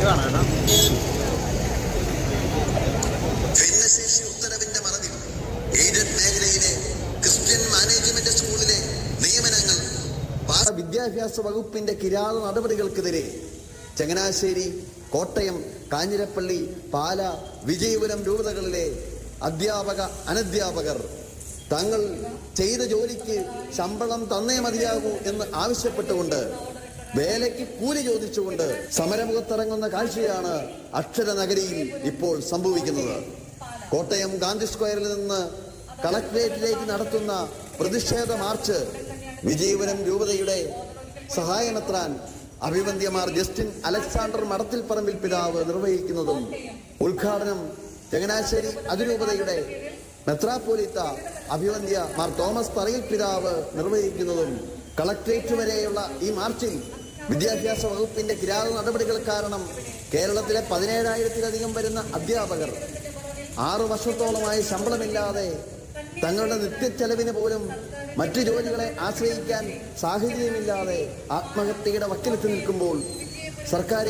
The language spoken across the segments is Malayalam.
ലൈവാണ് കേട്ടോ. ഭിന്നശേഷി ഉത്തരവിന്റെ മറവിൽ എയ്ഡഡ് മേഖലയിലെ ക്രിസ്ത്യൻ മാനേജ്മെന്റ് സ്കൂളിലെ നിയമനങ്ങൾ വിദ്യാഭ്യാസ വകുപ്പിന്റെ കിരാത നടപടികൾക്കെതിരെ ചങ്ങനാശ്ശേരി കോട്ടയം കാഞ്ഞിരപ്പള്ളി പാല വിജയപുരം രൂപതകളിലെ അധ്യാപക അനധ്യാപകർ തങ്ങൾ ചെയ്ത ജോലിക്ക് ശമ്പളം തന്നേ മതിയാകൂ എന്ന് ആവശ്യപ്പെട്ടുകൊണ്ട് വേലയ്ക്ക് കൂലി ചോദിച്ചുകൊണ്ട് സമരമുഖത്തിറങ്ങുന്ന കാഴ്ചയാണ് അക്ഷരനഗരിയിൽ ഇപ്പോൾ സംഭവിക്കുന്നത്. കോട്ടയം ഗാന്ധി സ്ക്വയറിൽ നിന്ന് കളക്ടറേറ്റിലേക്ക് നടത്തുന്ന പ്രതിഷേധ മാർച്ച് വിജയപുരം രൂപതയുടെ സഹായമെത്രാൻ അഭിവന്ദ്യമാർ ജസ്റ്റിൻ അലക്സാണ്ടർ മടത്തിൽപ്പറമ്പിൽ പിതാവ് നിർവഹിക്കുന്നതും ഉദ്ഘാടനം ചങ്ങനാശ്ശേരി അതിരൂപതയുടെ മെത്രാപ്പോലിത്ത അഭിവന്ദ്യ മാർ തോമസ് തറയിൽ പിതാവ് നിർവഹിക്കുന്നതും കളക്ട്രേറ്റ് വരെയുള്ള ഈ മാർച്ചിൽ വിദ്യാഭ്യാസ വകുപ്പിന്റെ കിരാത നടപടികൾ കാരണം കേരളത്തിലെ പതിനേഴായിരത്തിലധികം വരുന്ന അധ്യാപകർ ആറു വർഷത്തോളമായി ശമ്പളമില്ലാതെ തങ്ങളുടെ നിത്യച്ചെലവിന് പോലും മറ്റു ജോലികളെ ആശ്രയിക്കാൻ സാഹചര്യമില്ലാതെ ആത്മഹത്യയുടെ വക്കിലെത്തി നിൽക്കുമ്പോൾ സർക്കാർ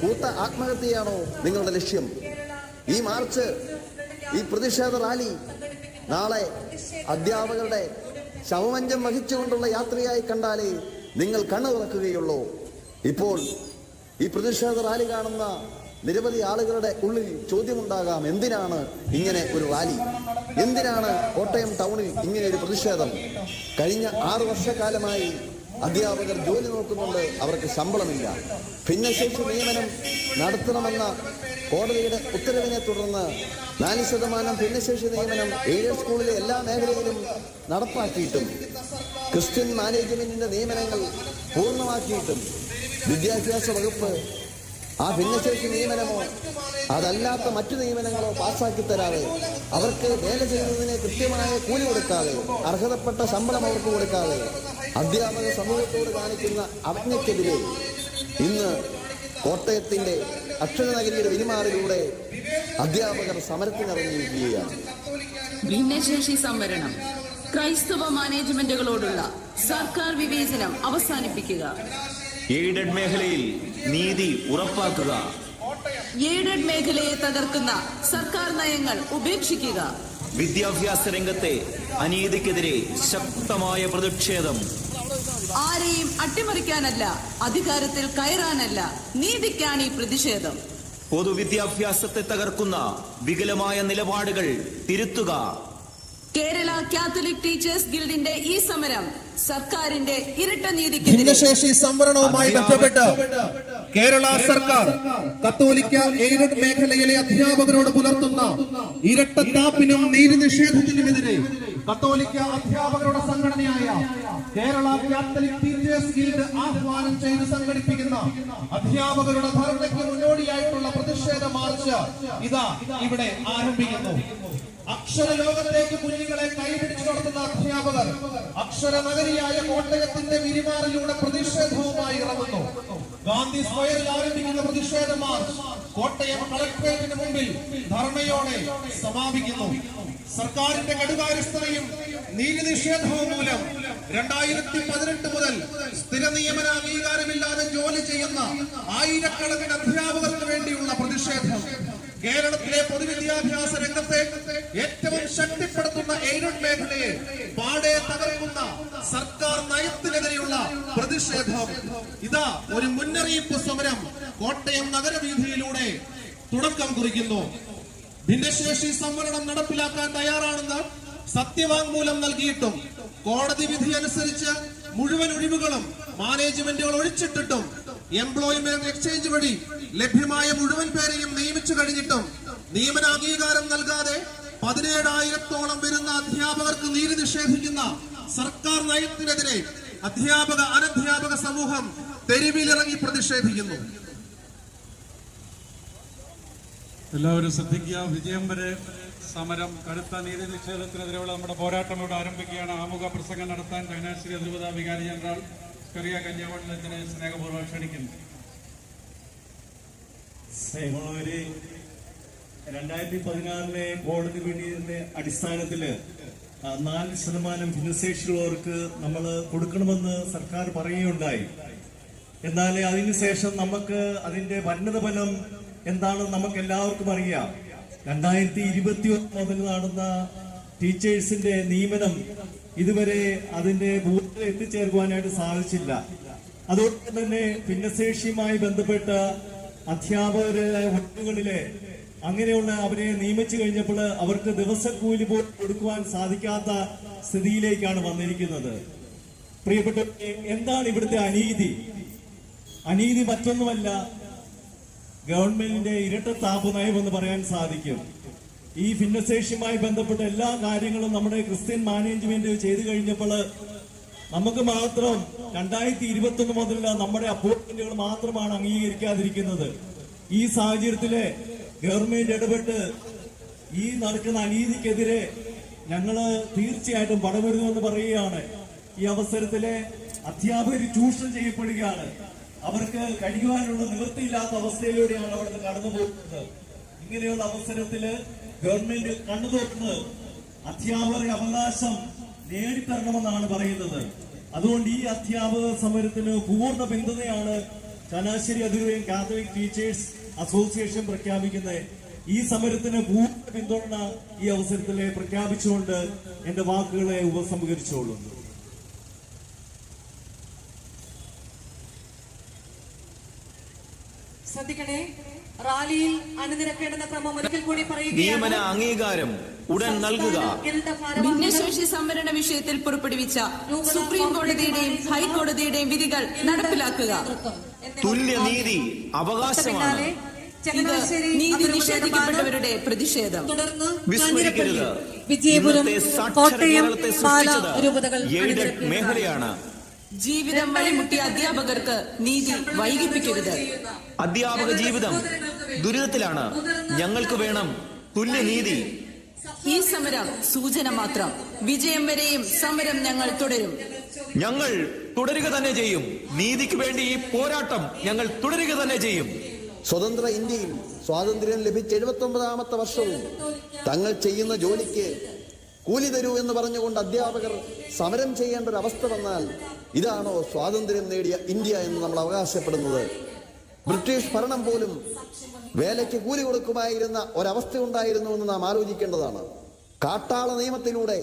കൂട്ട ആത്മഹത്യയാണോ നിങ്ങളുടെ ലക്ഷ്യം? ഈ മാർച്ച് ഈ പ്രതിഷേധ റാലി നാളെ അധ്യാപകരുടെ ശവമഞ്ചം വഹിച്ചുകൊണ്ടുള്ള യാത്രയായി കണ്ടാലേ നിങ്ങൾ കണ്ണു തുറക്കുകയുള്ളൂ ഇപ്പോൾ ഈ പ്രതിഷേധ റാലി കാണുന്ന നിരവധി ആളുകളുടെ ഉള്ളിൽ ചോദ്യമുണ്ടാകാം എന്തിനാണ് ഇങ്ങനെ ഒരു റാലി? എന്തിനാണ് കോട്ടയം ടൗണിൽ ഇങ്ങനെ ഒരു പ്രതിഷേധം? കഴിഞ്ഞ ആറു വർഷക്കാലമായി അധ്യാപകർ ജോലി നോക്കുന്നുണ്ട് അവർക്ക് ശമ്പളമില്ല. ഭിന്നശേഷി നിയമനം നടത്തണമെന്ന കോടതിയുടെ ഉത്തരവിനെ തുടർന്ന് നാല് ശതമാനം ഭിന്നശേഷി നിയമനം എയ്ഡഡ് സ്കൂളിലെ എല്ലാ മേഖലയിലും നടപ്പാക്കിയിട്ടും ക്രിസ്ത്യൻ മാനേജ്മെന്റിന്റെ നിയമനങ്ങൾ പൂർണമാക്കിയിട്ടും വിദ്യാഭ്യാസ വകുപ്പ് ആ ഭിന്നശേഷി നിയമനമോ അതല്ലാത്ത മറ്റു നിയമനങ്ങളോ പാസ്സാക്കി തരാതെ അവർക്ക് വേല ചെയ്യുന്നതിന് കൃത്യമായ കൂലി കൊടുക്കാതെ അർഹതപ്പെട്ട ശമ്പളം അവർക്ക് കൊടുക്കാതെ അധ്യാപക സമൂഹത്തോട് കാണിക്കുന്ന അവജ്ഞയ്ക്കെതിരെ ഇന്ന് കോട്ടയത്തിന്റെ അക്ഷരനഗരിയുടെ വിരിമാറിലൂടെ അധ്യാപകർ സമരത്തിനിറങ്ങിയിരിക്കുകയാണ്. ഭിന്നശേഷി സംവരണം. ക്രൈസ്തവ മാനേജ്മെന്റുകളോടുള്ള സർക്കാർ വിവേചനം അവസാനിപ്പിക്കുക. എയ്ഡഡ് മേഖലയിൽ നീതി ഉറപ്പാക്കുക. എയ്ഡഡ് മേഖലയെ തകർക്കുന്ന സർക്കാർ നയങ്ങൾ ഉപേക്ഷിക്കുക. വിദ്യാഭ്യാസ രംഗത്തെ അനീതിക്കെതിരെ ശക്തമായ പ്രതിഷേധം. ആരെയും അട്ടിമറിക്കാനല്ല അധികാരത്തിൽ കയറാനല്ല നീതിക്കാണ് ഈ പ്രതിഷേധം. പൊതുവിദ്യാഭ്യാസത്തെ തകർക്കുന്ന വികലമായ നിലപാടുകൾ തിരുത്തുക. കേരള കാത്തലിക് ടീച്ചേഴ്സ് ഗിൽഡിന്റെ ഈ സമരം സർക്കാരിന്റെ ഇരട്ട നീതിക്ക് ഭിന്നശേഷി സംവരണവുമായി ബന്ധപ്പെട്ട് കേരള സർക്കാർ കത്തോലിക്ക എയ്ഡഡ് മേഖലയിലെ അധ്യാപകരോട് പുലർത്തുന്ന ഇരട്ടത്താപ്പിനും നീതി നിഷേധത്തിനുമെതിരെ കത്തോലിക്ക അധ്യാപകരുടെ സംഘടനയായ കേരള കാത്തലിക് ടീച്ചേഴ്സ് ഗിൽഡ് ആഹ്വാനം ചെയ്ത് സംഘടിപ്പിക്കുന്ന അധ്യാപകരുടെ ധർണയ്ക്ക് മുന്നോടിയായിട്ടുള്ള പ്രതിഷേധ മാർച്ച് ഇതാ ഇവിടെ ആരംഭിക്കുന്നു. അക്ഷര ലോകത്തേക്ക് കുഞ്ഞുങ്ങളെ കൈപിടിച്ചു നടത്തുന്ന അധ്യാപകർ അക്ഷര നഗരിയായ കോട്ടയത്തിന്റെ വിരിമാറിലൂടെ പ്രതിഷേധവുമായി ഇറങ്ങുന്നു. ഗാന്ധി സ്ക്വയറിൽ ആരംഭിക്കുന്ന പ്രതിഷേധ മാർച്ച് കോട്ടയം കളക്ടറേറ്റിന് മുമ്പിൽ ധർമ്മയോടെ സമാപിക്കുന്നു. സർക്കാരിന്റെ കടുകാര്യസ്ഥതയും നീതി നിഷേധവും മൂലം രണ്ടായിരത്തി പതിനെട്ട് മുതൽ സ്ഥിര നിയമന അംഗീകാരമില്ലാതെ ജോലി ചെയ്യുന്ന ആയിരക്കണക്കിന് അധ്യാപകർക്ക് വേണ്ടിയുള്ള പ്രതിഷേധം. കേരളത്തിലെ പൊതുവിദ്യാഭ്യാസ രംഗത്തെ ഏറ്റവും ശക്തിപ്പെടുത്തുന്ന എയ്ഡഡ് മേഖലയെ പാടെ തകർക്കുന്ന സർക്കാർ നയത്തിനെതിരെയുള്ള പ്രതിഷേധം. ഇതാ ഒരു മുന്നറിയിപ്പ് സമരം കോട്ടയം നഗരവീഥിയിലൂടെ തുടക്കം കുറിക്കുന്നു. ഭിന്നശേഷി സംവരണം നടപ്പിലാക്കാൻ തയ്യാറാണെന്ന് സത്യവാങ്മൂലം നൽകിയിട്ടും കോടതി വിധി അനുസരിച്ച് മുഴുവൻ ഒഴിവുകളും മാനേജ്മെന്റുകൾ ഒഴിച്ചിട്ടിട്ടും എംപ്ലോയ്മെന്റ് എക്സ്ചേഞ്ച് വഴി ലഭ്യമായ മുഴുവൻ പേരെയും നിയമിച്ചു കഴിഞ്ഞിട്ടും നിയമന അംഗീകാരം നൽകാതെ പതിനേഴായിരത്തോളം വരുന്ന അധ്യാപകർക്ക് നീതി നിഷേധിക്കുന്ന സർക്കാർ നയത്തിനെതിരെ അധ്യാപക അനധ്യാപക സമൂഹം തെരുവിലിറങ്ങി പ്രതിഷേധിക്കുന്നു. എല്ലാവരും ശ്രദ്ധിക്കുക. വിജയം വരെ സമരം കടുത്ത നീതി നിഷേധത്തിനെതിരെയുള്ള നമ്മുടെ പോരാട്ടം ഇവിടെ ആരംഭിക്കുകയാണ്. ആമുഖ പ്രസംഗം നടത്താൻ ചങ്ങനാശ്ശേരി അതിരൂപത വികാരി ജനറൽ സ്കറിയ കന്യാമണ്ഡലത്തിന് സ്നേഹപൂർവം ക്ഷണിക്കുന്നു സ്നേഹമുള്ളവര് രണ്ടായിരത്തി പതിനാറിലെ കോടതി വിധിയുടെ അടിസ്ഥാനത്തിൽ ആ, നാല് ശതമാനം ഭിന്നശേഷിയുള്ളവർക്ക് നമ്മൾ കൊടുക്കണമെന്ന് സർക്കാർ പറയുകയുണ്ടായി. എന്നാൽ അതിനുശേഷം നമുക്ക് അതിന്റെ പരിണത ഫലം എന്താണെന്ന് നമുക്ക് എല്ലാവർക്കും അറിയാം. രണ്ടായിരത്തി ഇരുപത്തി ഒന്ന് മുതൽ നടന്ന ടീച്ചേഴ്സിന്റെ നിയമനം ഇതുവരെ അതിന്റെ ബൂത്തിൽ എത്തിച്ചേർക്കുവാനായിട്ട് സാധിച്ചില്ല. അതുകൊണ്ട് തന്നെ ഭിന്നശേഷിയുമായി ബന്ധപ്പെട്ട അധ്യാപകരുടെ വട്ടുകളിലെ അങ്ങനെയുള്ള അവരെ നിയമിച്ചു കഴിഞ്ഞപ്പോൾ അവർക്ക് ദിവസക്കൂലി പോലും കൊടുക്കുവാൻ സാധിക്കാത്ത സ്ഥിതിയിലേക്കാണ് വന്നിരിക്കുന്നത്. പ്രിയപ്പെട്ട എന്താണ് ഇവിടുത്തെ അനീതി? അനീതി മറ്റൊന്നുമല്ല ഗവൺമെന്റിന്റെ ഇരട്ടത്താപ്പ് നയം എന്ന് പറയാൻ സാധിക്കും. ഈ ഭിന്നശേഷിയുമായി ബന്ധപ്പെട്ട എല്ലാ കാര്യങ്ങളും നമ്മുടെ ക്രിസ്ത്യൻ മാനേജ്മെന്റ് ചെയ്തു കഴിഞ്ഞപ്പോൾ നമുക്ക് മാത്രം രണ്ടായിരത്തി ഇരുപത്തൊന്ന് മുതലുള്ള നമ്മുടെ അപ്പോയിന്റ്മെന്റുകൾ മാത്രമാണ് അംഗീകരിക്കാതിരിക്കുന്നത്. ഈ സാഹചര്യത്തിലെ ഗവൺമെന്റ് ഇടപെട്ട് ഈ നടക്കുന്ന അനീതിക്കെതിരെ ഞങ്ങൾ തീർച്ചയായിട്ടും പടവരുമെന്ന് പറയുകയാണ്. ഈ അവസരത്തിലെ അധ്യാപകർ ചൂഷണം ചെയ്യപ്പെടുകയാണ്. അവർക്ക് കഴിയുവാനുള്ള നിവൃത്തിയില്ലാത്ത അവസ്ഥയിലൂടെയാണ് അവിടുന്ന് കടന്നു പോകുന്നത് ഇങ്ങനെയുള്ള അവസരത്തിൽ ഗവൺമെന്റ് കണ്ണു തുറന്ന് അധ്യാപകരുടെ അവകാശം നേടിത്തരണമെന്നാണ് പറയുന്നത്. അതുകൊണ്ട് ഈ അധ്യാപക സമരത്തിന് പൂർണ പിന്തുണയാണ് ചനാശ്ശേരി അതിരൂപയും കാത്തലിക് ടീച്ചേഴ്സ് അസോസിയേഷൻ പ്രഖ്യാപിക്കുന്നത്. ഈ സമരത്തിന് പൂർണ പിന്തുണ ഈ അവസരത്തിൽ പ്രഖ്യാപിച്ചുകൊണ്ട് എന്റെ വാക്കുകളെ ഉപസംഹരിച്ചുകൊള്ളുന്നു റാലിയിൽ അണിനിരക്കേണ്ടുന്ന ക്രമം ഒരിക്കൽ കൂടി നിയമന അംഗീകാരം ഉടൻ നൽകുക. ഭിന്നശേഷി സംവരണ വിഷയത്തിൽ പുറപ്പെടുവിച്ച സുപ്രീം കോടതിയുടെയും ഹൈക്കോടതിയുടെയും വിധികൾ നടപ്പിലാക്കുക. തുല്യനീതി അവകാശമാണ്. നീതി നിഷേധിക്കപ്പെട്ടവരുടെ പ്രതിഷേധം. തുടർന്ന് വിസ്മരിക്കരുത്. വിജയപുരം കോട്ടയം രൂപതകൾ മേഖലയാണ്. ജീവിതം വഴിമുട്ടിയ അധ്യാപകർക്ക് നീതി വൈകിപ്പിക്കരുത്. അധ്യാപക ജീവിതം ദുരിതത്തിലാണ്. ഞങ്ങൾക്ക് വേണം തുല്യനീതി. ഈ സമരം സൂചന മാത്രം. വിജയം വരെയും സമരം ഞങ്ങൾ തുടരും. ഞങ്ങൾ തുടരുക തന്നെ ചെയ്യും. നീതിക്ക് വേണ്ടി ഈ പോരാട്ടം ഞങ്ങൾ തുടരുക തന്നെ ചെയ്യും. സ്വതന്ത്ര ഇന്ത്യയിൽ സ്വാതന്ത്ര്യം ലഭിച്ച എഴുപത്തി ഒമ്പതാമത്തെ വർഷവും തങ്ങൾ ചെയ്യുന്ന ജോലിക്ക് കൂലി തരൂ എന്ന് പറഞ്ഞുകൊണ്ട് അധ്യാപകർ സമരം ചെയ്യേണ്ട ഒരു അവസ്ഥ വന്നാൽ ഇതാണോ സ്വാതന്ത്ര്യം നേടിയ ഇന്ത്യ എന്ന് നമ്മൾ അവകാശപ്പെടുന്നത്? ബ്രിട്ടീഷ് ഭരണം പോലും വേലയ്ക്ക് കൂലി കൊടുക്കുമായിരുന്ന ഒരവസ്ഥ ഉണ്ടായിരുന്നു എന്ന് നാം ആലോചിക്കേണ്ടതാണ്. കാട്ടാള നിയമത്തിലൂടെ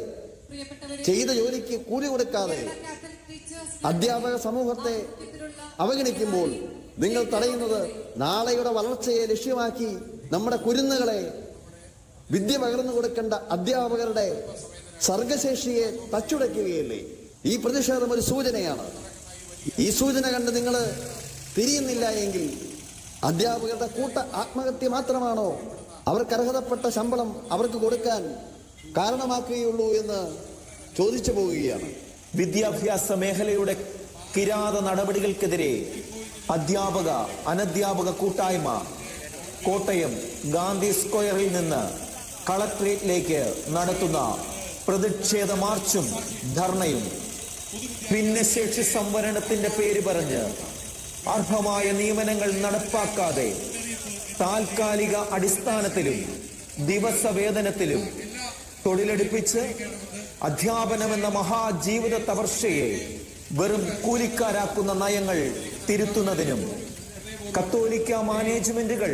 ചെയ്ത ജോലിക്ക് കൂലി കൊടുക്കാതെ അധ്യാപക സമൂഹത്തെ അവഗണിക്കുമ്പോൾ നിങ്ങൾ തടയുന്നത് നാളെയുടെ വളർച്ചയെ ലക്ഷ്യമാക്കി നമ്മുടെ കുരുന്നുകളെ വിദ്യ പകർന്നു കൊടുക്കേണ്ട അധ്യാപകരുടെ സർഗശേഷിയെ തച്ചുടയ്ക്കുകയല്ലേ? ഈ പ്രതിഷേധം ഒരു സൂചനയാണ്. ഈ സൂചന കണ്ട് നിങ്ങൾ തിരിയുന്നില്ല എങ്കിൽ അധ്യാപകരുടെ കൂട്ട ആത്മഹത്യ മാത്രമാണോ അവർക്ക് അർഹതപ്പെട്ട ശമ്പളം അവർക്ക് കൊടുക്കാൻ കാരണമാക്കുകയുള്ളൂ എന്ന് ചോദിച്ചു പോവുകയാണ്. വിദ്യാഭ്യാസ മേഖലയുടെ കിരാത നടപടികൾക്കെതിരെ അധ്യാപക അനധ്യാപക കൂട്ടായ്മ കോട്ടയം ഗാന്ധി സ്ക്വയറിൽ നിന്ന് കളക്ട്രേറ്റിലേക്ക് നടത്തുന്ന പ്രതിഷേധ മാർച്ചും ധർണയും. ഭിന്നശേഷി സംവരണത്തിന്റെ പേര് പറഞ്ഞ് അർഹമായ നിയമനങ്ങൾ നടപ്പാക്കാതെ താൽക്കാലിക അടിസ്ഥാനത്തിലും ദിവസവേതനത്തിലും തൊഴിലെടുപ്പിച്ച് അധ്യാപനമെന്ന മഹാജീവിത തവർച്ചയെ വെറും കൂലിക്കാരാക്കുന്ന നയങ്ങൾ തിരുത്തുന്നതിനും കത്തോലിക്ക മാനേജ്മെന്റുകൾ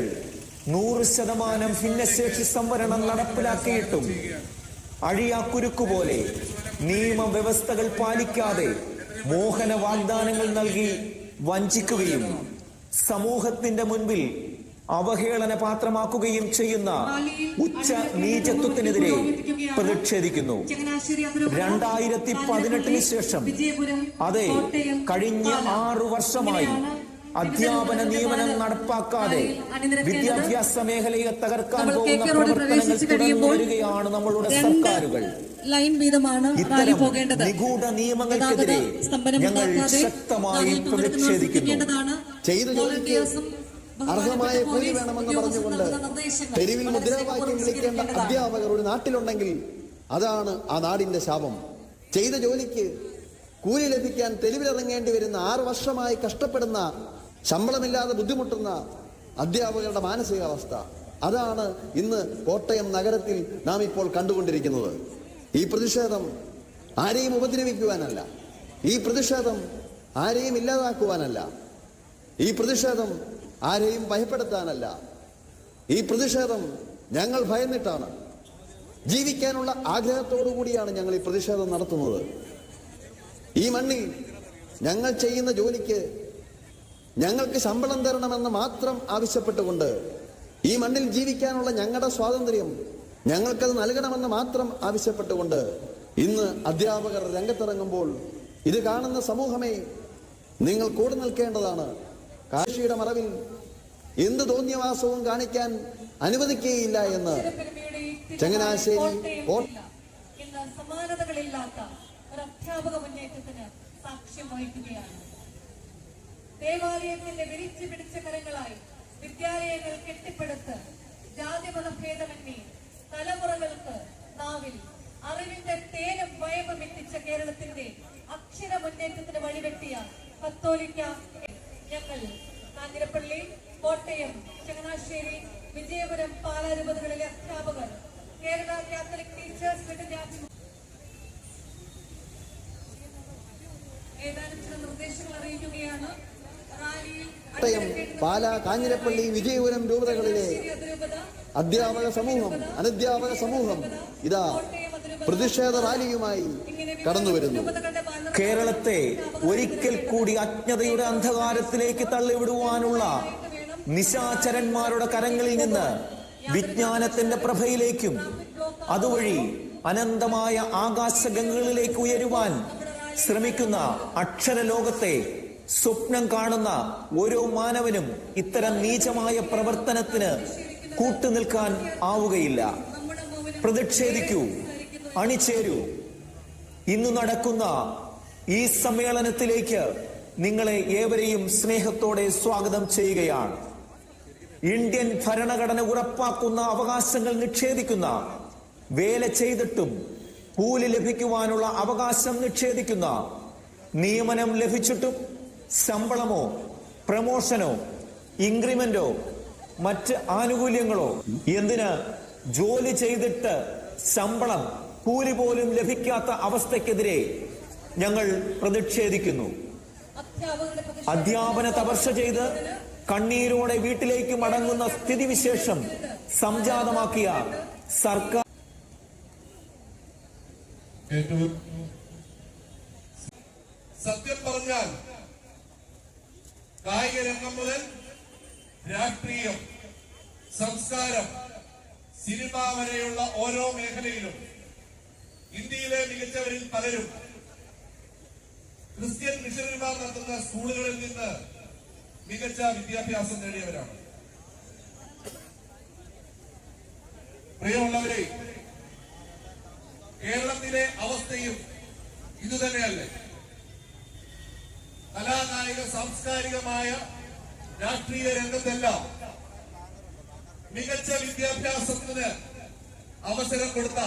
നൂറ് ശതമാനം ഭിന്നശേഷി സംവരണം നടപ്പിലാക്കിയിട്ടും അഴിയാക്കുരുക്കു പോലെ നിയമവ്യവസ്ഥകൾ പാലിക്കാതെ മോഹന വാഗ്ദാനങ്ങൾ നൽകി വഞ്ചിക്കുകയും സമൂഹത്തിന്റെ മുൻപിൽ അവഹേളന പാത്രമാക്കുകയും ചെയ്യുന്ന ഉച്ച നീചത്വത്തിനെതിരെ പ്രതിഷേധിക്കുന്നു. രണ്ടായിരത്തി പതിനെട്ടിന് ശേഷം അതെ കഴിഞ്ഞ ആറു വർഷമായി അധ്യാപന നിയമനം നടപ്പാക്കാതെ. വിദ്യാഭ്യാസ മേഖലയെ തകർക്കാൻ പോകുന്ന പ്രവർത്തനങ്ങൾ തുടർന്നു വരികയാണ് നമ്മളുടെ സർക്കാരുകൾ ലൈൻ വീതമാണ് റാലി പോകേണ്ടത് നിഗൂഢ നിയമങ്ങൾക്കെതിരെ ഞങ്ങൾ ശക്തമായി പ്രതിഷേധിക്കുന്നു. ചെയ്ത ജോലിക്ക് അർഹമായ കൂലി വേണമെന്ന് പറഞ്ഞുകൊണ്ട് തെരുവിൽ മുദ്രാവാക്യം വിളിക്കേണ്ട അധ്യാപകർ ഒരു നാട്ടിലുണ്ടെങ്കിൽ അതാണ് ആ നാടിന്റെ ശാപം ചെയ്ത ജോലിക്ക് കൂലി ലഭിക്കാൻ തെരുവിലിറങ്ങേണ്ടി വരുന്ന ആറു വർഷമായി കഷ്ടപ്പെടുന്ന ശമ്പളമില്ലാതെ ബുദ്ധിമുട്ടുന്ന അധ്യാപകരുടെ മാനസികാവസ്ഥ. അതാണ് ഇന്ന് കോട്ടയം നഗരത്തിൽ നാം ഇപ്പോൾ കണ്ടുകൊണ്ടിരിക്കുന്നത്. ഈ പ്രതിഷേധം ആരെയും ഉപദ്രവിക്കുവാനല്ല. ഈ പ്രതിഷേധം ആരെയും ഇല്ലാതാക്കുവാനല്ല. ഈ പ്രതിഷേധം ആരെയും ഭയപ്പെടുത്താനല്ല. ഈ പ്രതിഷേധം ഞങ്ങൾ ഭയന്നിട്ടാണ്. ജീവിക്കാനുള്ള ആഗ്രഹത്തോടു കൂടിയാണ് ഞങ്ങൾ ഈ പ്രതിഷേധം നടത്തുന്നത്. ഈ മണ്ണിൽ ഞങ്ങൾ ചെയ്യുന്ന ജോലിക്ക് ഞങ്ങൾക്ക് ശമ്പളം തരണമെന്ന് മാത്രം ആവശ്യപ്പെട്ടുകൊണ്ട് ഈ മണ്ണിൽ ജീവിക്കാനുള്ള ഞങ്ങളുടെ സ്വാതന്ത്ര്യം ഞങ്ങൾക്കത് നൽകണമെന്ന് മാത്രം ആവശ്യപ്പെട്ടുകൊണ്ട് ഇന്ന് അധ്യാപകർ രംഗത്തിറങ്ങുമ്പോൾ ഇത് കാണുന്ന സമൂഹമേ നിങ്ങൾ കൂടെ നിൽക്കേണ്ടതാണ്. കാശിയുടെ മറവിൽ എന്ത് തോന്നിയവാസവും കാണിക്കാൻ അനുവദിക്കുകയില്ല എന്ന് ചങ്ങനാശ്ശേരി സമാനതകളില്ലാത്ത ഒരു അധ്യാപക മുന്നേറ്റത്തിന് സാക്ഷ്യം വഹിക്കുകയാണ്. ദേവാലയത്തിന്റെ വിരിച്ചു പിടിച്ച കരങ്ങളായി വിദ്യാലയങ്ങൾ കെട്ടിപ്പടുത്ത് ജാതിമത ഭേദമന്യേ തലമുറകൾക്ക് നാവിൽ അറിവിന്റെ തേനും ഭയവും എത്തിച്ച കേരളത്തിന്റെ അക്ഷര മുന്നേറ്റത്തിന് വഴിവെട്ടിയ കത്തോലിക്ക ഞങ്ങൾ കാഞ്ഞിരപ്പള്ളി കോട്ടയം ചങ്ങനാശ്ശേരി വിജയപുരം പാലാരൂപതകളിലെ അധ്യാപകർ കേരള കാത്തലിക് ടീച്ചേഴ്സ് വിദ്യാഭ്യാസം ഏതാനും ചില നിർദ്ദേശങ്ങൾ അറിയിക്കുകയാണ്. കോട്ടയം പാല കാഞ്ഞിരപ്പള്ളി വിജയപുരം രൂപതകളിലെ അധ്യാപക സമൂഹം അനധ്യാപക സമൂഹം ഇതാ പ്രതിഷേധ റാലിയുമായി കടന്നു വരുന്നു. കേരളത്തെ ഒരിക്കൽ കൂടി അജ്ഞതയുടെ അന്ധകാരത്തിലേക്ക് തള്ളിവിടുവാനുള്ള നിശാചരന്മാരുടെ കരങ്ങളിൽ നിന്ന് വിജ്ഞാനത്തിന്റെ പ്രഭയിലേക്കും അതുവഴി അനന്തമായ ആകാശഗംഗകളിലേക്ക് ഉയരുവാൻ ശ്രമിക്കുന്ന അക്ഷര ലോകത്തെ സ്വപ്നം കാണുന്ന ഓരോ മാനവനും ഇത്തരം നീചമായ പ്രവർത്തനത്തിന് കൂട്ടുനിൽക്കാൻ ആവുകയില്ല. പ്രതിഷേധിക്കൂ അണിചേരൂ. ഇന്ന് നടക്കുന്ന ഈ സമ്മേളനത്തിലേക്ക് നിങ്ങളെ ഏവരെയും സ്നേഹത്തോടെ സ്വാഗതം ചെയ്യുകയാണ്. ഇന്ത്യൻ ഭരണഘടന ഉറപ്പാക്കുന്ന അവകാശങ്ങൾ നിഷേധിക്കുന്ന വേല ചെയ്തിട്ടും കൂലി ലഭിക്കുവാനുള്ള അവകാശം നിഷേധിക്കുന്ന നിയമനം ലഭിച്ചിട്ടും ശമ്പളമോ പ്രമോഷനോ ഇൻക്രിമെന്റോ മറ്റ് ആനുകൂല്യങ്ങളോ? എന്തിന് ജോലി ചെയ്തിട്ട് ശമ്പളം കൂലി പോലും ലഭിക്കാത്ത അവസ്ഥക്കെതിരെ ഞങ്ങൾ പ്രതിഷേധിക്കുന്നു. അധ്യാപന തപർച്ച ചെയ്ത് കണ്ണീരോടെ വീട്ടിലേക്ക് മടങ്ങുന്ന സ്ഥിതിവിശേഷം സംജാതമാക്കിയ സർക്കാർ സത്യം പറഞ്ഞാൽ കായിക രംഗം മുതൽ രാഷ്ട്രീയം സംസ്കാരം സിനിമ വരെയുള്ള ഓരോ മേഖലയിലും ഇന്ത്യയിലെ മികച്ചവരിൽ പലരും ക്രിസ്ത്യൻ മിഷണറിമാർ നടത്തുന്ന സ്കൂളുകളിൽ നിന്ന് മികച്ച വിദ്യാഭ്യാസം നേടിയവരാണ്. പ്രിയമുള്ളവരെ കേരളത്തിലെ അവസ്ഥയും ഇതുതന്നെയല്ലേ? കലാകായിക സാംസ്കാരികമായ രാഷ്ട്രീയ രംഗത്തെല്ലാം മികച്ച വിദ്യാഭ്യാസത്തിന് അവസരം കൊടുത്ത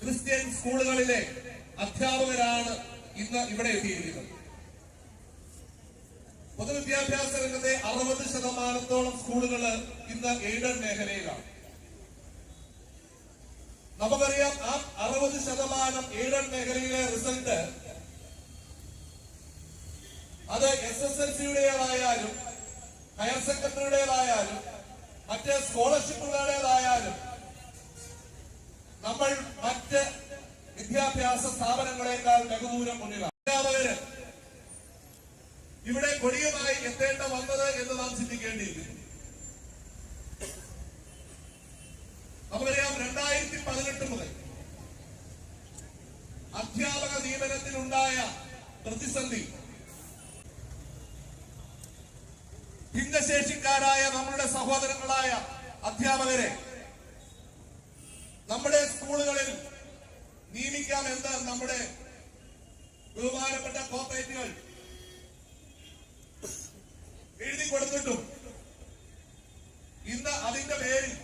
ക്രിസ്ത്യൻ സ്കൂളുകളിലെ അധ്യാപകരാണ് ഇന്ന് ഇവിടെ എത്തിയിരിക്കുന്നത്. പൊതുവിദ്യാഭ്യാസ രംഗത്തെ അറുപത് ശതമാനത്തോളം സ്കൂളുകൾ ഇന്ന് എയ്ഡഡ് മേഖലയിലാണ്. നമുക്കറിയാം ആ അറുപത് ശതമാനം എയ്ഡഡ് മേഖലയിലെ റിസൾട്ട് അത് എസ് എസ് എൽ സിയുടേതായാലും ഹയർ സെക്കൻഡറിയുടേതായാലും മറ്റ് സ്കോളർഷിപ്പുകളുടേതായാലും നമ്മൾ മറ്റ് വിദ്യാഭ്യാസ സ്ഥാപനങ്ങളെക്കാൾ ബഹുദൂരം മുന്നിലാണ് അധ്യാപകര് ഇവിടെ കൊടിയുമായി എത്തേണ്ട വന്നത് എന്ന് നാം ചിന്തിക്കേണ്ടിയിരിക്കുന്നു നമുക്കറിയാം രണ്ടായിരത്തി പതിനെട്ട് മുതൽ അധ്യാപക നിയമനത്തിലുണ്ടായ പ്രതിസന്ധി ഭിന്നശേഷിക്കാരായ നമ്മുടെ സഹോദരങ്ങളായ അധ്യാപകരെ നമ്മുടെ സ്കൂളുകളിൽ നിയമിക്കാം എന്ന് നമ്മുടെ ബഹുമാനപ്പെട്ട കോർപ്പറേറ്റുകൾ എഴുതി കൊടുത്തിട്ടും ഇന്ന് അതിന്റെ പേരിൽ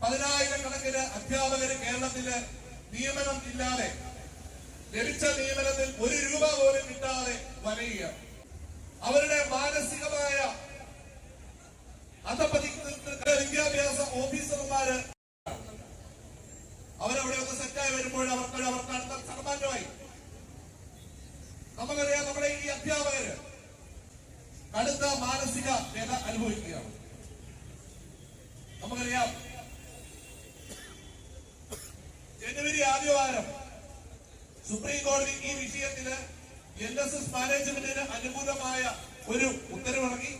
പതിനായിരക്കണക്കിന് അധ്യാപകര് കേരളത്തിൽ നിയമനം ഇല്ലാതെ ലഭിച്ച നിയമനത്തിൽ ഒരു രൂപ പോലും കിട്ടാതെ വലയുക അവരുടെ മാനസികമായ അധപതിക്കുന്ന വിദ്യാഭ്യാസ ഓഫീസർമാര് അവരവിടെ ഒന്ന് സെറ്റായി വരുമ്പോൾ അവർക്ക് അവർക്ക് അടുത്ത സമ്മാനമായി നമുക്കറിയാം നമ്മുടെ ഈ അധ്യാപകര് കടുത്ത മാനസിക വേദ അനുഭവിക്കുകയാണ് നമുക്കറിയാം ജനുവരി ആദ്യവാരം. സുപ്രീം കോടതി ഈ വിഷയത്തിൽ എൻ എസ് എസ് മാനേജ്മെന്റിന് അനുകൂലമായ ഒരു ഉത്തരവിറങ്ങി.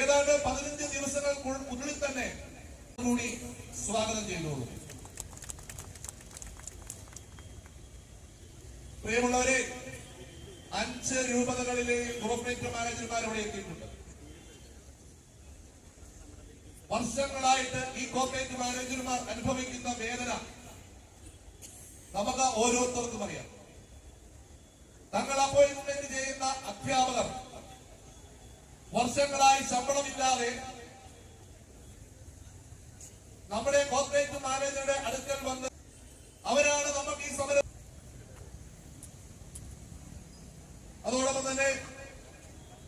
ഏതാണ്ട് പതിനഞ്ച് ദിവസങ്ങൾക്കുള്ളിൽ തന്നെ കൂടി സ്വാഗതം ചെയ്തോളൂ. പ്രിയമുള്ളവരെ അഞ്ച് രൂപതകളിലെയും കോർപ്പറേറ്റ് മാനേജർമാർ എത്തിയിട്ടുണ്ട്. വർഷങ്ങളായിട്ട് ഈ കോർപ്പറേറ്റ് മാനേജർമാർ അനുഭവിക്കുന്ന വേദന നമുക്ക് ഓരോരുത്തർക്കും അറിയാം. തങ്ങൾ അപ്പോയിന്റ്മെന്റ് ചെയ്യുന്ന അധ്യാപകർ വർഷങ്ങളായി ശമ്പളമില്ലാതെ നമ്മുടെ കോർപ്പറേറ്റ് മാനേജറുടെ അടുക്കൽ വന്ന് അവരാണ് നമുക്ക് ഈ സമരം അതോടൊപ്പം തന്നെ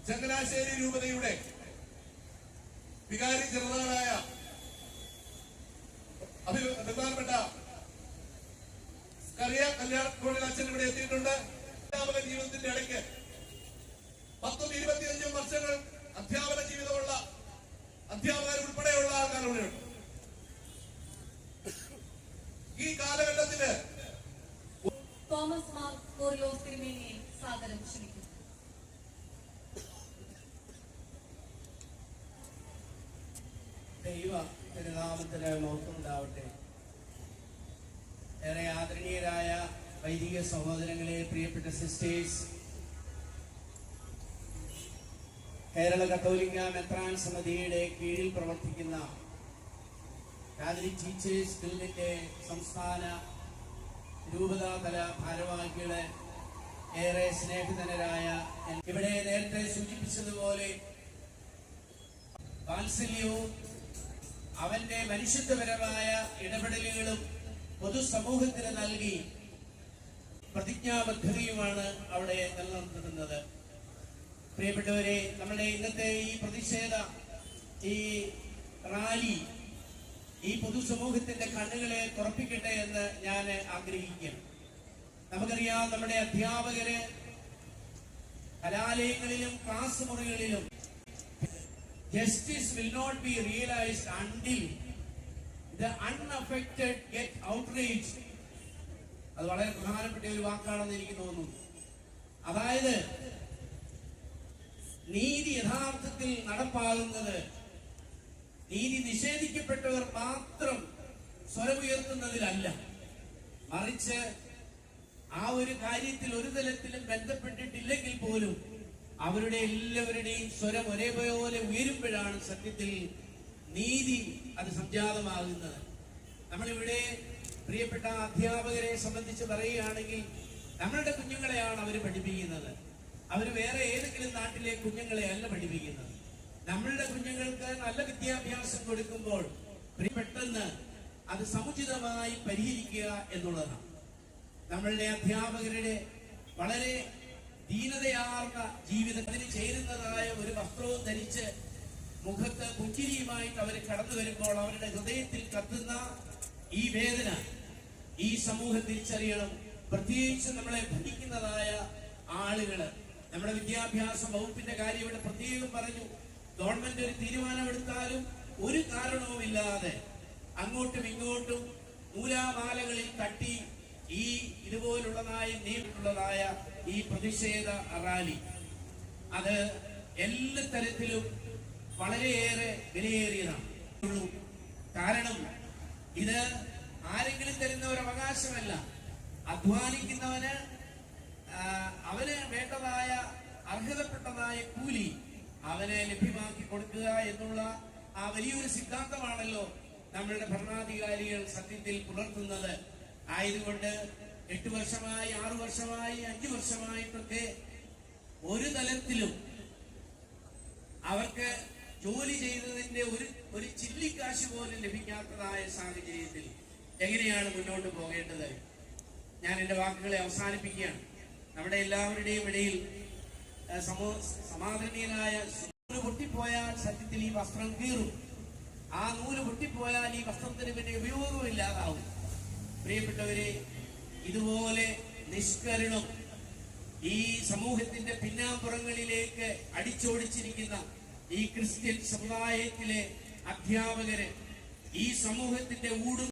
ചങ്ങനാശ്ശേരി രൂപതയുടെ കോറിലോസ് തിരുമേനിയെ സാദരം ക്ഷണിക്കുന്നു. ദൈവ തിരുനാമത്തിന് മഹത്വമുണ്ടാവട്ടെ ഏറെ ആദരണീയരായ വൈദിക സഹോദരങ്ങളെ പ്രിയപ്പെട്ട സിസ്റ്റേഴ്സ് കേരള കത്തോലിക്ക മെത്രാൻ സമിതിയുടെ കീഴിൽ പ്രവർത്തിക്കുന്ന കാതലിക് ടീച്ചേഴ്സ് ഗിൽഡിന്റെ സംസ്ഥാന രൂപതാതല ഭാരവാഹികളെ ഏറെ സ്നേഹിതനരായ ഇവിടെ നേരത്തെ സൂചിപ്പിച്ചതുപോലെ വാത്സല്യവും അവന്റെ മനുഷ്യത്വപരമായ ഇടപെടലുകളും പൊതുസമൂഹത്തിന് നൽകി പ്രതിജ്ഞാബദ്ധതയുമാണ് അവിടെ നിലനിർത്തുന്നത്. പ്രിയപ്പെട്ടവരെ നമ്മുടെ ഇന്നത്തെ ഈ പ്രതിഷേധ ഈ റാലി ഈ പൊതുസമൂഹത്തിന്റെ കണ്ണുകളെ തുറപ്പിക്കട്ടെ എന്ന് ഞാൻ ആഗ്രഹിക്കുകയാണ്. നമുക്കറിയാം നമ്മുടെ അധ്യാപകര് കലാലയങ്ങളിലും class മുറികളിലും justice will not be realised until the unaffected get outraged. അത് വളരെ പ്രധാനപ്പെട്ട ഒരു വാക്കാണെന്ന് എനിക്ക് തോന്നുന്നു. അതായത് നീതി യഥാർത്ഥത്തിൽ നടപ്പാകുന്നത് നീതി നിഷേധിക്കപ്പെട്ടവർ മാത്രം സ്വരമുയർത്തുന്നതിലല്ല മറിച്ച് ആ ഒരു കാര്യത്തിൽ ഒരു തലത്തിലും ബന്ധപ്പെട്ടിട്ടില്ലെങ്കിൽ പോലും അവരുടെ എല്ലാവരുടെയും സ്വരം ഒരേപോലെ ഉയരുമ്പോഴാണ് സത്യത്തിൽ നീതി അത് സംജാതമാകുന്നത്. നമ്മളിവിടെ പ്രിയപ്പെട്ട അധ്യാപകരെ സംബന്ധിച്ച് പറയുകയാണെങ്കിൽ നമ്മളുടെ കുഞ്ഞുങ്ങളെയാണ് അവർ പഠിപ്പിക്കുന്നത്. അവർ വേറെ ഏതെങ്കിലും നാട്ടിലെ കുഞ്ഞുങ്ങളെ അല്ല പഠിപ്പിക്കുന്നത്. നമ്മളുടെ കുഞ്ഞുങ്ങൾക്ക് നല്ല വിദ്യാഭ്യാസം കൊടുക്കുമ്പോൾ പെട്ടെന്ന് അത് സമുചിതമായി പരിഹരിക്കുക എന്നുള്ളതാണ്. നമ്മളുടെ അധ്യാപകരുടെ വളരെ ദീനതയാർന്ന ജീവിതത്തിന് ചേരുന്നതായ ഒരു വസ്ത്രവും ധരിച്ച് മുഖത്ത് പുഞ്ചിരിയുമായിട്ട് അവർ കടന്നു വരുമ്പോൾ അവരുടെ ഹൃദയത്തിൽ കത്തുന്ന ഈ വേദന ഈ സമൂഹം തിരിച്ചറിയണം പ്രത്യേകിച്ച് നമ്മളെ ഭരിക്കുന്നതായ ആളുകൾ. നമ്മുടെ വിദ്യാഭ്യാസ വകുപ്പിന്റെ കാര്യം ഇവിടെ പ്രത്യേകം പറഞ്ഞു. ഗവൺമെന്റ് ഒരു തീരുമാനമെടുത്താലും ഒരു കാരണവുമില്ലാതെ അങ്ങോട്ടും ഇങ്ങോട്ടും നൂലാമാലകളിൽ തട്ടി ഈ ഇതുപോലുള്ളതായ നീട്ടുള്ളതായ ഈ പ്രതിഷേധ റാലി അത് എല്ലാ തരത്തിലും വളരെയേറെ വിലയേറിയതാണ്. കാരണം ഇത് ആരെങ്കിലും തരുന്ന ഒരു അവകാശമല്ല അധ്വാനിക്കുന്നവന് അവന് വേണ്ടതായ അർഹതപ്പെട്ടതായ കൂലി അവന് ലഭ്യമാക്കി കൊടുക്കുക എന്നുള്ള ആ വലിയൊരു സിദ്ധാന്തമാണല്ലോ നമ്മളുടെ ഭരണാധികാരികൾ സത്യത്തിൽ പുലർത്തുന്നത്. ആയതുകൊണ്ട് എട്ട് വർഷമായി ആറു വർഷമായി അഞ്ചു വർഷമായിട്ടൊക്കെ ഒരു തലത്തിലും അവർക്ക് ജോലി ചെയ്തതിന്റെ ഒരു ഒരു ചില്ലിക്കാശ് പോലും ലഭിക്കാത്തതായ സാഹചര്യത്തിൽ എങ്ങനെയാണ് മുന്നോട്ട് പോകേണ്ടത്? ഞാൻ എന്റെ വാക്കുകളെ അവസാനിപ്പിക്കുകയാണ്. നമ്മുടെ എല്ലാവരുടെയും ഇടയിൽ ആ, സമൂ- നൂൽ പൊട്ടിപ്പോയാൽ സത്യത്തിൽ ഈ വസ്ത്രം കീറും. ആ നൂൽ പൊട്ടിപ്പോയാൽ ഈ വസ്ത്രത്തിന് പിന്നെ ഉപയോഗമില്ലാതാവും പ്രിയപ്പെട്ടവരെ ഇതുപോലെ നിഷ്കരണം ഈ സമൂഹത്തിന്റെ പിന്നാമ്പുറങ്ങളിലേക്ക് അടിച്ചോടിച്ചിരിക്കുന്ന ഈ ക്രിസ്ത്യൻ സമുദായത്തിലെ അധ്യാപകര് ഈ സമൂഹത്തിന്റെ ഊടും